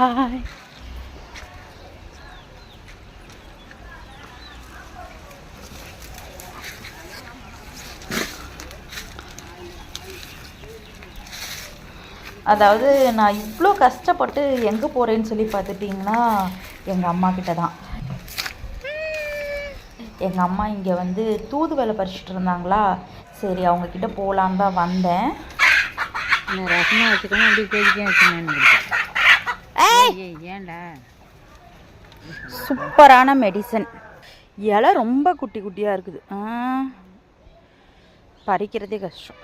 Hi அதாவது நான் இவ்வளோ கஷ்டப்பட்டு எங்கே போகிறேன்னு சொல்லி பார்த்துட்டிங்கன்னா எங்கள் அம்மா கிட்ட தான். எங்கள் அம்மா இங்கே வந்து தூது வேலை பறிச்சுட்டு இருந்தாங்களா? சரி அவங்கக்கிட்ட போகலான்னு தான் வந்தேன். ரசமாக வச்சுக்கணும் அப்படி கொதிக்க வச்சுக்கணும் சூப்பரான மெடிசன் இலை ரொம்ப குட்டி குட்டியாக இருக்குது. பறிக்கிறதே கஷ்டம்.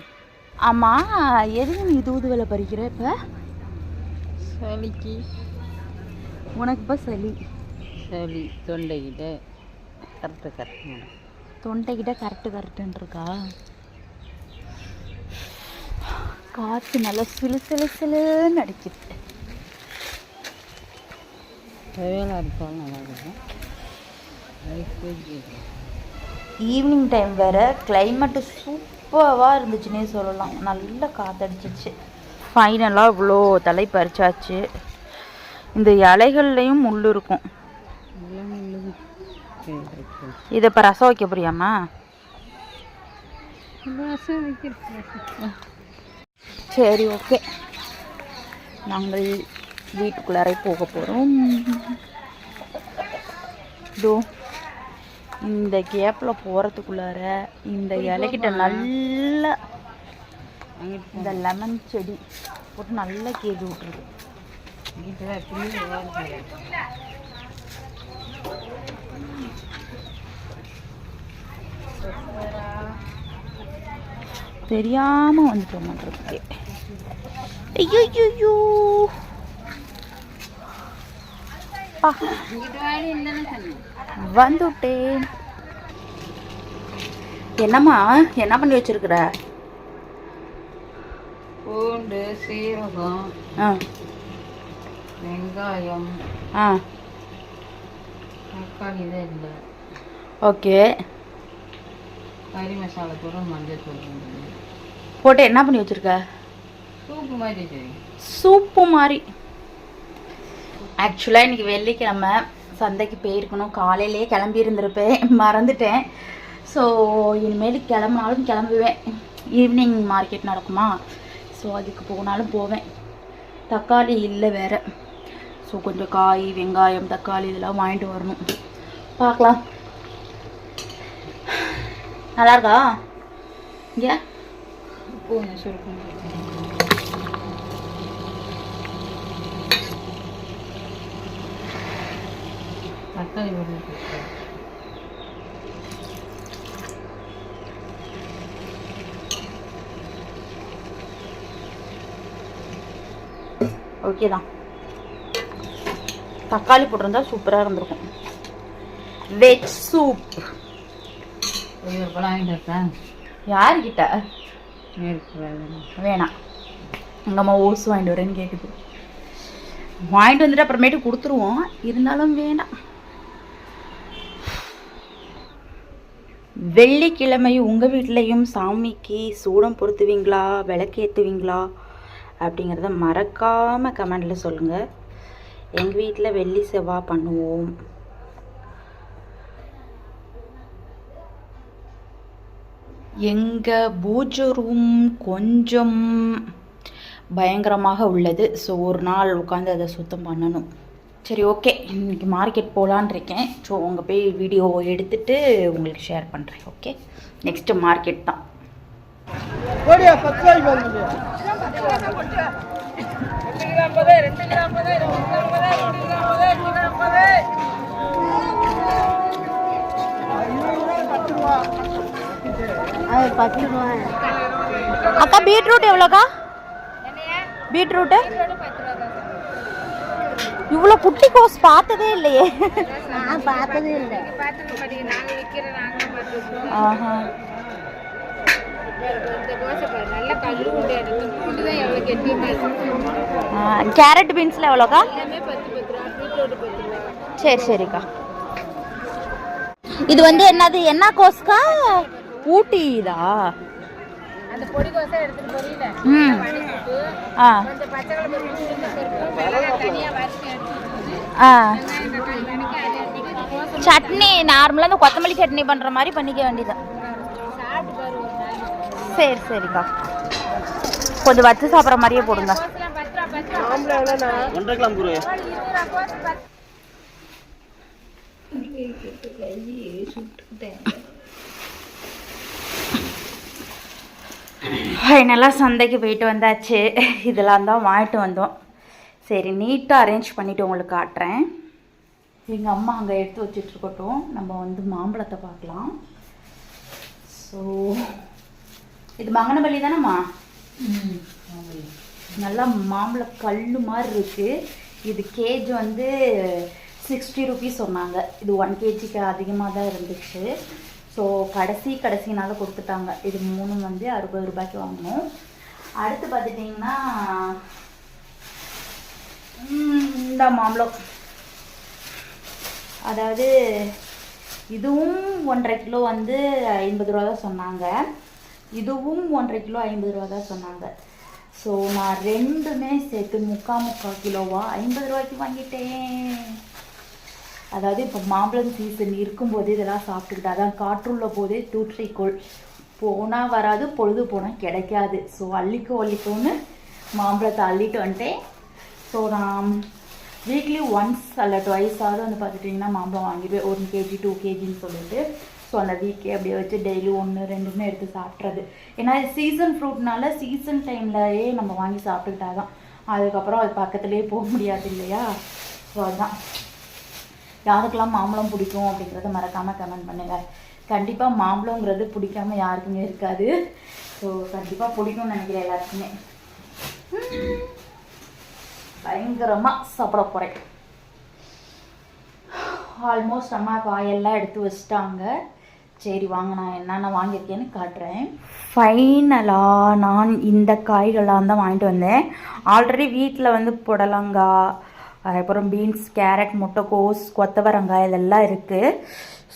ஆமாம் எதுக்கு நீ தூதுவளை பறிக்கிற இப்போ? சளிக்கு. உனக்கு இப்போ சளி. சளி தொண்டைக்கிட்ட கரெக்டு கரெக்ட் தொண்டைக்கிட்ட கரெக்டு கரெக்டுன்னு இருக்கா? காற்று நல்லா சிலு சிலு சிலுன்னு அடிக்குது. ஈவினிங் டைம் வேறு கிளைமேட்டு சூப்பராக இருந்துச்சுன்னே சொல்லலாம். நல்ல காற்றடிச்சிச்சு ஃபைனலாக இவ்வளோ தலை பறிச்சாச்சு. இந்த இலைகள்லையும் முள் இருக்கும். இதை இப்போ ரசம் வைக்க வைக்கிறேன். சரி ஓகே நாங்கள் வீட்டுக்குள்ளார போக போகிறோம் இதோ இந்த கேப்பில் போகிறதுக்குள்ளார இந்த இலைக்கிட்ட நல்லா இந்த லெமன் செடி போட்டு நல்லா கேது வேலை தெரியாமல் வந்துட்டு மாட்டிருக்கு ஐயோ ஐயோ பா இங்கிட்டு வாடி இல்லைன்னு சொன்னேன் வந்துட்டேன் என்னம்மா என்ன பண்ணி வச்சிருக்கிற? பூண்டு சீரகம் ஆ. வெங்காயம் ஆ. தக்காளி தான் இல்லை. ஓகே. கறி மசாலா தூள் மஞ்சள் தூள் போட்டு என்ன பண்ணி வச்சிருக்க? சூப்பு மாதிரி சூப்பு மாதிரி. ஆக்சுவலாக இன்றைக்கி வெள்ளிக்கிழமை. சந்தைக்கு போயிருக்கணும். காலையிலேயே கிளம்பி இருந்திருப்பேன். மறந்துட்டேன். ஸோ இனிமேல் கிளம்புனாலும் கிளம்புவேன். ஈவினிங் மார்க்கெட் நடக்குமா? ஸோ அதுக்கு போனாலும் போவேன். தக்காளி இல்லை வேற. ஸோ கொஞ்சம் காய் வெங்காயம் தக்காளி இதெல்லாம் வாங்கிட்டு வரணும். பார்க்கலாம். நல்லா இருக்கா? இங்கே? பூண்டு சுருக்கம் தக்காளி போட்டு ஓகே தான். தக்காளி போட்டிருந்தா சூப்பராக இருந்திருக்கும். வெஜ் சூப் ஒரு பழம் வாங்கிட்டு இருக்கா யார்கிட்ட? நேருக்கு வேலை வேணாம். எங்கள் அம்மா ஓசு வாங்கிட்டு வரேன்னு கேட்குது வாங்கிட்டு வந்துட்டு அப்புறமேட்டு கொடுத்துருவோம். இருந்தாலும் வேணாம். வெள்ளிக்கிழமை உங்கள் வீட்லேயும் சாமிக்கு சூடம் பொருத்துவீங்களா விளக்கேற்றுவீங்களா அப்படிங்கிறத மறக்காமல் கமெண்டில் சொல்லுங்கள் எங்கள் வீட்டில் வெள்ளி செவ்வாய் பண்ணுவோம். எங்கள் பூஜை ரூம் கொஞ்சம் பயங்கரமாக உள்ளது. ஸோ ஒரு நாள் உட்காந்து அதை சுத்தம் பண்ணணும். சரி ஓகே இன்னைக்கு மார்க்கெட் போகலான் இருக்கேன். ஸோ அங்கே போய் வீடியோ எடுத்துட்டு உங்களுக்கு ஷேர் பண்ணுறேன் ஓகே நெக்ஸ்ட்டு மார்க்கெட் தான். அக்கா பீட்ரூட் எவ்வளோக்கா? பீட்ரூட்டு இவ்வளோ குட்டி கோஸ் பார்த்ததே இல்லையே. நான் பார்த்ததே இல்லை. ஆஹா. கேரட் பீன்ஸில் எவ்வளோக்கா? சரி சரிக்கா. இது வந்து என்னது? என்ன கோஸ்க்கா ஊட்டி ம். ஆ. ஆ. சட்னி நார்மலாக இந்த கொத்தமல்லி சட்னி பண்ணுற மாதிரி பண்ணிக்க வேண்டியது சாப்பிட்டு பாரு ஒரு நாள். சரி சரிக்கா. கொஞ்சம் வச்சு சாப்பிட்ற மாதிரியே போடுங்க. ஒன்றரை கிலோ குரு இருபது ரூபா கோஸ் பத்து ஃபைனலாக சந்தைக்கு போயிட்டு வந்தாச்சு. இதெல்லாம் தான் வாங்கிட்டு வந்தோம். சரி நீட்டாக அரேஞ்ச் பண்ணிவிட்டு உங்களுக்கு காட்டுறேன். எங்கள் அம்மா அங்கே எடுத்து வச்சிட்ருக்கட்டும் நம்ம வந்து மாம்பழத்தை பார்க்கலாம். ஸோ இது மங்கனபள்ளி தானேம்மா? நல்லா மாம்பழ கல் மாதிரி இருக்குது இது கேஜ் வந்து சிக்ஸ்டி ருபீஸ் சொன்னாங்க. இது ஒன் கேஜிக்கு அதிகமாக தான் இருந்துச்சு. ஸோ கடைசி கடைசினால கொடுத்துட்டாங்க. இது மூணும் வந்து அறுபது ரூபாய்க்கு வாங்கினோம் அடுத்து பார்த்துட்டிங்கன்னா இந்த மாம்பழம். அதாவது இதுவும் ஒன்றரை கிலோ வந்து ஐம்பது ரூபா தான் சொன்னாங்க. இதுவும் ஒன்றரை கிலோ ஐம்பது ரூபா தான் சொன்னாங்க. ஸோ நான் ரெண்டுமே சேர்த்து முக்கால் முக்கால் கிலோவா ஐம்பது ரூபாய்க்கு வாங்கிட்டேன். அதாவது இப்போ மாம்பழம் சீசன் இருக்கும்போது இதெல்லாம் சாப்பிட்டுக்கிட்டு அதான் காற்றுள்ள போதே தூற்றிக்கொள். போனால் வராது பொழுது போனால் கிடைக்காது. ஸோ அள்ளிக்கோ அள்ளிக்கோன்னு மாம்பழத்தை அள்ளிட்டு வந்துட்டேன். ஸோ நான் வீக்லி ஒன்ஸ் அல்ல டுவைஸாவது வந்து பார்த்துட்டிங்கன்னா மாம்பழம் வாங்கிடுவேன். ஒன் கேஜி டூ கேஜின்னு சொல்லிட்டு. ஸோ அந்த வீக்கே அப்படியே வச்சு டெய்லி ஒன்று ரெண்டுன்னு எடுத்து சாப்பிட்றது. ஏன்னா சீசன் ஃப்ரூட்னால சீசன் டைம்லயே நம்ம வாங்கி சாப்பிட்டுக்கிட்டா தான் அதுக்கப்புறம் அது பக்கத்துலேயே போக முடியாது இல்லையா? ஸோ அதுதான் யாருக்கெல்லாம் மாம்பழம் பிடிக்கும் அப்படிங்கிறத மறக்காமல் கமெண்ட் பண்ணுங்கள் கண்டிப்பாக மாம்பழங்கிறது பிடிக்காம யாருக்குமே இருக்காது. ஸோ கண்டிப்பாக பிடிக்கும்னு நினைக்கிறேன் எல்லாருக்குமே. பயங்கரமாக சாப்பிட போகிறேன் ஆல்மோஸ்ட் அம்மா காயெல்லாம் எடுத்து வச்சிட்டாங்க. சரி வாங்க நான் என்னென்ன வாங்கியிருக்கேன்னு காட்டுறேன். ஃபைனலாக நான் இந்த காய்கள்லாம் தான் வாங்கிட்டு வந்தேன். ஆல்ரெடி வீட்டில் வந்து புடலங்காய் அதுக்கப்புறம் பீன்ஸ் கேரட் முட்டைக்கோஸ் கொத்தவரங்காய் இதெல்லாம் இருக்குது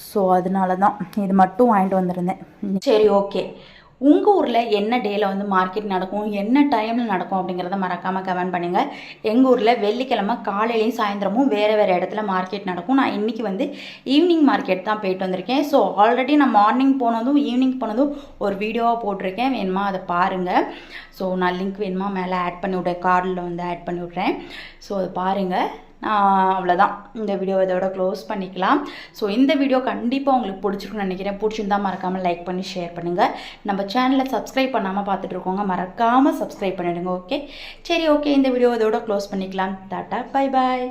ஸோ அதனால தான் இது மட்டும் வாங்கிட்டு வந்திருந்தேன். சரி ஓகே. உங்கள் ஊரில் என்ன டேயில் வந்து மார்க்கெட் நடக்கும்? என்ன டைமில் நடக்கும் அப்படிங்கிறத மறக்காமல் கமெண்ட் பண்ணுங்கள் எங்கள் ஊரில் வெள்ளிக்கிழமை காலையிலையும் சாயந்தரமும் வேறு வேறு இடத்துல மார்க்கெட் நடக்கும். நான் இன்றைக்கி வந்து ஈவினிங் மார்க்கெட் தான் போயிட்டு வந்திருக்கேன். ஸோ ஆல்ரெடி நான் மார்னிங் போனதும் ஈவினிங் போனதும் ஒரு வீடியோவாக போட்டிருக்கேன். வேணுமா அதை பாருங்கள் ஸோ நான் லிங்க் வேணுமா மேலே ஆட் பண்ணி விட்றேன். கார்டில் வந்து ஆட் பண்ணி விட்றேன். ஸோ அதை பாருங்கள் அவ்வளோதான் இந்த வீடியோ இதோட க்ளோஸ் பண்ணிக்கலாம். ஸோ இந்த வீடியோ கண்டிப்பாக உங்களுக்கு பிடிச்சிருக்குன்னு நினைக்கிறேன். பிடிச்சிருந்தா மறக்காமல் லைக் பண்ணி ஷேர் பண்ணுங்கள் நம்ம சேனலை சப்ஸ்கிரைப் பண்ணாமல் பார்த்துட்டு இருக்கோங்க மறக்காமல் சப்ஸ்கிரைப் பண்ணிடுங்க ஓகே சரி ஓகே இந்த வீடியோ இதோட க்ளோஸ் பண்ணிக்கலாம். Tata bye bye